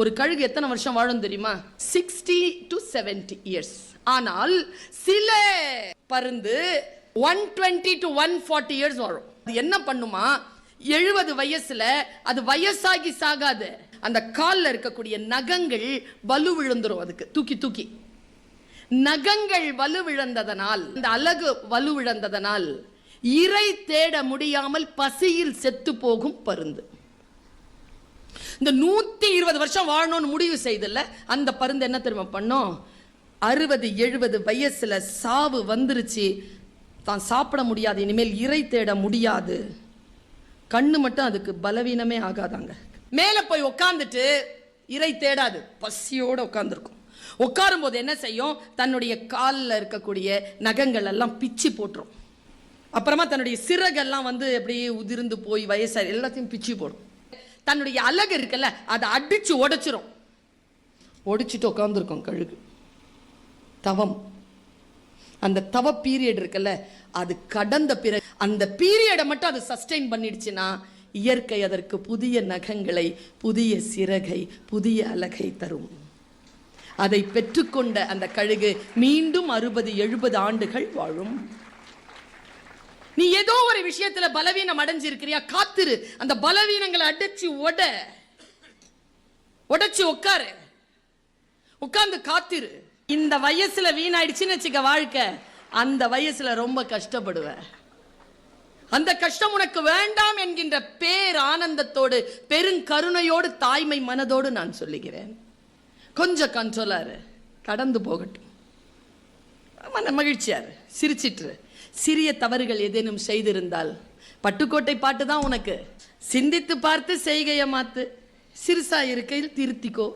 ஒரு கழுகு எத்தனை வருஷம் வாழும் தெரியுமா? சிக்ஸ்டி டு 70 இயர்ஸ் ஆனால் சில பருந்து one twenty to one forty years வரும் அது என்ன பண்ணுமா? எழுபது வயசுல அது வயசாகி சாகாது. அந்த கால்ல இருக்கக்கூடிய நகங்கள் வலு விழுந்துரும் அதுக்கு. தூக்கி தூக்கி. நகங்கள் வலுவிழந்ததனால் இந்த அழகு வலுவிழந்ததனால் இறை தேட முடியாமல் பசியில் செத்து போகும் பருந்து. இந்த நூற்றி இருபது வருஷம் வாழணும்னு முடிவு செய்தில்ல அந்த பருந்து என்ன தெரியுமா பண்ணோம்? அறுபது எழுபது வயசில் சாவு வந்துருச்சு. தான் சாப்பிட முடியாது இனிமேல் இறை தேட முடியாது. கண்ணு மட்டும் அதுக்கு பலவீனமே ஆகாதாங்க. மேலே போய் உட்காந்துட்டு இறை தேடாது. பசியோடு உட்காந்துருக்கும் உட்காரும் போது என்ன செய்யும்? தன்னுடைய காலில் இருக்கக்கூடிய நகங்கள் எல்லாம் பிச்சு போட்டுரும். அப்புறமா தன்னுடைய சிறகெல்லாம் வந்து அப்படியே உதிர்ந்து போய் வயசாக எல்லாத்தையும் பிச்சு போடும். தன்னுடைய அழகு இருக்குல்ல அதை அடிச்சு உடைச்சிரும். ஒடிச்சிட்டு உட்காந்துருக்கோம் கழுகு. தவம். அந்த தவ பீரியட் இருக்குல்ல அது கடந்த பிறகு அந்த பீரியடை மட்டும் அது சஸ்டெயின் பண்ணிடுச்சுன்னா இயற்கை அதற்கு புதிய நகங்களை புதிய சிறகை புதிய அழகை தரும். அதை பெற்றுக்கொண்ட அந்த கழுகு மீண்டும் அறுபது எழுபது ஆண்டுகள் வாழும். நீ ஏதோ ஒரு விஷயத்துல பலவீனம் அடைஞ்சிருக்கிறியா? காத்திரு. அந்த பலவீனங்களை அடைச்சு உட உடைச்சு உட்காரு உட்கார்ந்து காத்திரு. இந்த வயசுல வீணாயிடுச்சுன்னு வச்சுக்க வாழ்க்கை அந்த வயசுல ரொம்ப கஷ்டப்படுவ. அந்த கஷ்டம் உனக்கு வேண்டாம் என்கின்ற பேர் ஆனந்தத்தோடு பெருங்கருணையோடு தாய்மை மனதோடு நான் சொல்லுகிறேன். கொஞ்சம் கண்ட்ரோலாரு கடந்து போகட்டும். மன மகிழ்ச்சியார். சிரிச்சிட்டு சிறிய தவறுகள் ஏதேனும் செய்திருந்தால் பட்டுக்கோட்டை பாட்டு தான் உனக்கு. சிந்தித்து பார்த்து செய்கையை மாத்து. சிறுசா இருக்கையில் திருத்திக்கோ.